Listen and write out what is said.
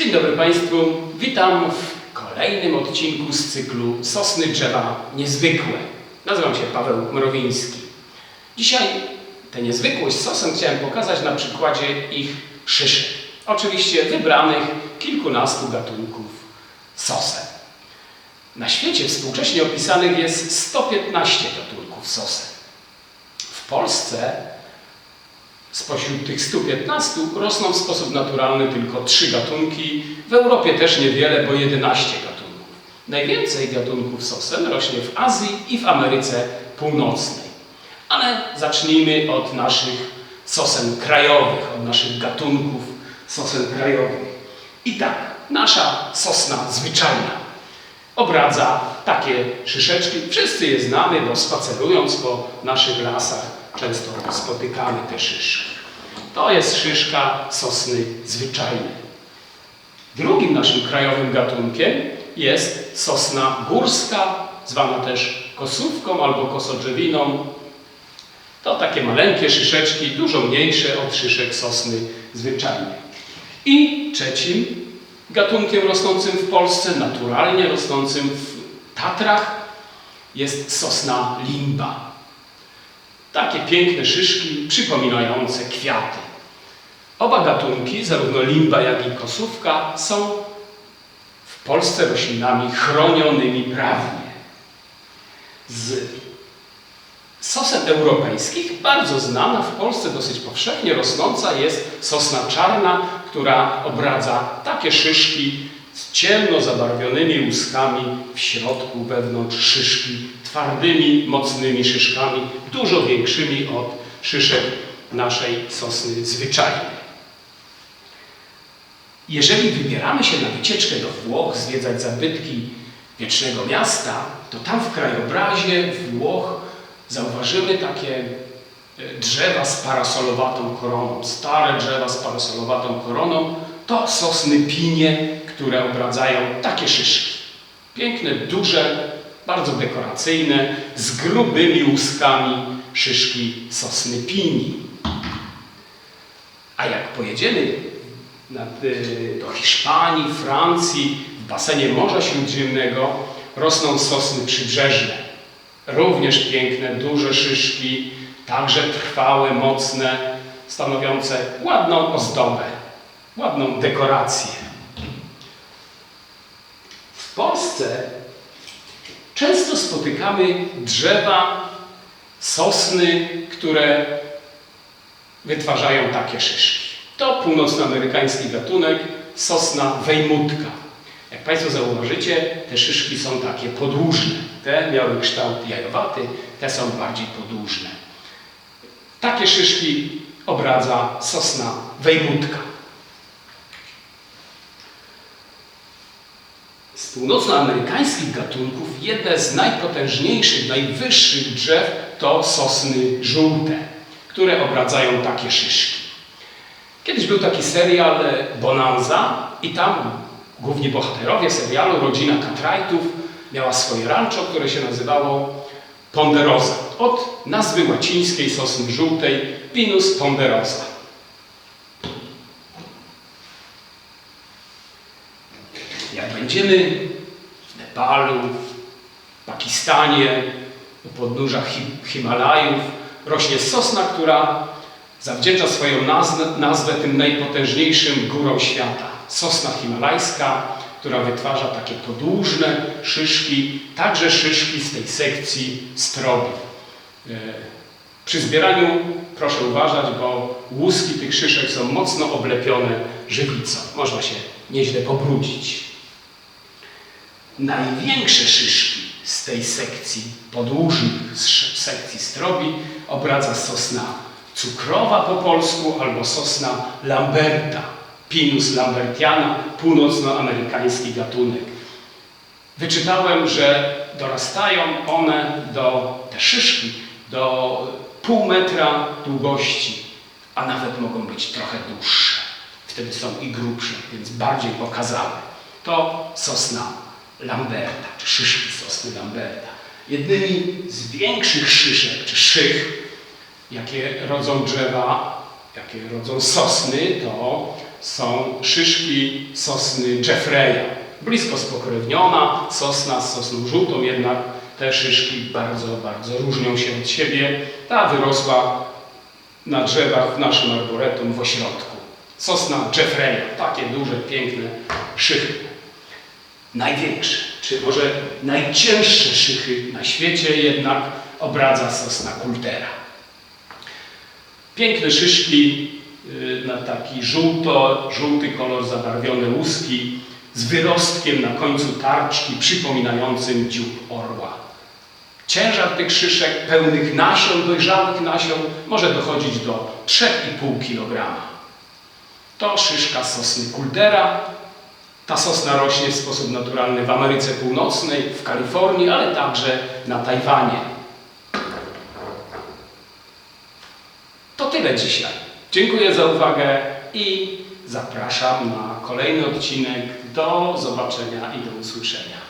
Dzień dobry Państwu, witam w kolejnym odcinku z cyklu Sosny Drzewa Niezwykłe. Nazywam się Paweł Mrowiński. Dzisiaj tę niezwykłość sosen chciałem pokazać na przykładzie ich szyszek. Oczywiście wybranych kilkunastu gatunków sosen. Na świecie współcześnie opisanych jest 115 gatunków sosen. W Polsce Spośród tych 115 rosną w sposób naturalny tylko 3 gatunki, w Europie też niewiele, bo 11 gatunków. Najwięcej gatunków sosen rośnie w Azji i w Ameryce Północnej. Ale zacznijmy od naszych sosen krajowych, od naszych gatunków sosen krajowych. I tak, nasza sosna zwyczajna obradza takie szyszeczki. Wszyscy je znamy, bo spacerując po naszych lasach często spotykamy te szyszki. To jest szyszka sosny zwyczajnej. Drugim naszym krajowym gatunkiem jest sosna górska, zwana też kosówką albo kosodrzewiną. To takie maleńkie szyszeczki, dużo mniejsze od szyszek sosny zwyczajnej. I trzecim gatunkiem rosnącym w Polsce, naturalnie rosnącym w Tatrach, jest sosna limba. Takie piękne szyszki przypominające kwiaty. Oba gatunki, zarówno limba, jak i kosówka, są w Polsce roślinami chronionymi prawnie. Z sosen europejskich bardzo znana w Polsce, dosyć powszechnie rosnąca jest sosna czarna, która obradza takie szyszki z ciemno zabarwionymi łuskami w środku, wewnątrz szyszki, twardymi, mocnymi szyszkami, dużo większymi od szyszek naszej sosny zwyczajnej. Jeżeli wybieramy się na wycieczkę do Włoch, zwiedzać zabytki wiecznego miasta, to tam w krajobrazie Włoch zauważymy takie e, drzewa z parasolowatą koroną, stare drzewa z parasolowatą koroną, to sosny pinie, które obradzają takie szyszki. Piękne, duże, bardzo dekoracyjne, z grubymi łuskami szyszki sosny pini. A jak pojedziemy do Hiszpanii, Francji, w basenie Morza Śródziemnego rosną sosny przybrzeżne. Również piękne, duże szyszki, także trwałe, mocne, stanowiące ładną ozdobę, ładną dekorację. W Polsce często spotykamy drzewa, sosny, które wytwarzają takie szyszki. To północnoamerykański gatunek sosna wejmutka. Jak Państwo zauważycie, te szyszki są takie podłużne. Te miały kształt jajowaty, te są bardziej podłużne. Takie szyszki obradza sosna wejmutka. Z północnoamerykańskich gatunków jedne z najpotężniejszych, najwyższych drzew to sosny żółte, które obradzają takie szyszki. Kiedyś był taki serial Bonanza i tam główni bohaterowie serialu, rodzina Cartwrightów, miała swoje rancho, które się nazywało Ponderosa. Od nazwy łacińskiej sosny żółtej Pinus ponderosa. Jak będziemy w Nepalu, w Pakistanie, u podnóża Himalajów, rośnie sosna, która zawdzięcza swoją nazwę, nazwę tym najpotężniejszym górom świata. Sosna himalajska, która wytwarza takie podłużne szyszki, także szyszki z tej sekcji strobi. E, przy zbieraniu proszę uważać, bo łuski tych szyszek są mocno oblepione żywicą. Można się nieźle pobrudzić. Największe szyszki z tej sekcji podłużnych, z sekcji strobi obradza sosna cukrowa po polsku albo sosna lamberta, Pinus lambertiana, północnoamerykański gatunek. Wyczytałem, że dorastają one do, te szyszki, do pół metra długości, a nawet mogą być trochę dłuższe. Wtedy są i grubsze, więc bardziej okazałe. To sosna Lamberta, czy szyszki sosny Lamberta. Jednymi z większych szyszek, czy szych, jakie rodzą drzewa, jakie rodzą sosny, to są szyszki sosny Jeffreya. Blisko spokrewniona sosna z sosną żółtą, jednak te szyszki bardzo, bardzo różnią się od siebie. Ta wyrosła na drzewach w naszym arboretum w ośrodku. Sosna Jeffreya, takie duże, piękne szychy. Największe, czy może najcięższe szychy na świecie jednak obradza sosna Kultera. Piękne szyszki y, na taki żółto, żółty kolor zabarwione łuski z wyrostkiem na końcu tarczki przypominającym dziób orła. Ciężar tych szyszek pełnych nasion, dojrzałych nasion może dochodzić do 3,5 kg. To szyszka sosny Kuldera. Ta sosna rośnie w sposób naturalny w Ameryce Północnej, w Kalifornii, ale także na Tajwanie. To tyle dzisiaj. Dziękuję za uwagę i zapraszam na kolejny odcinek. Do zobaczenia i do usłyszenia.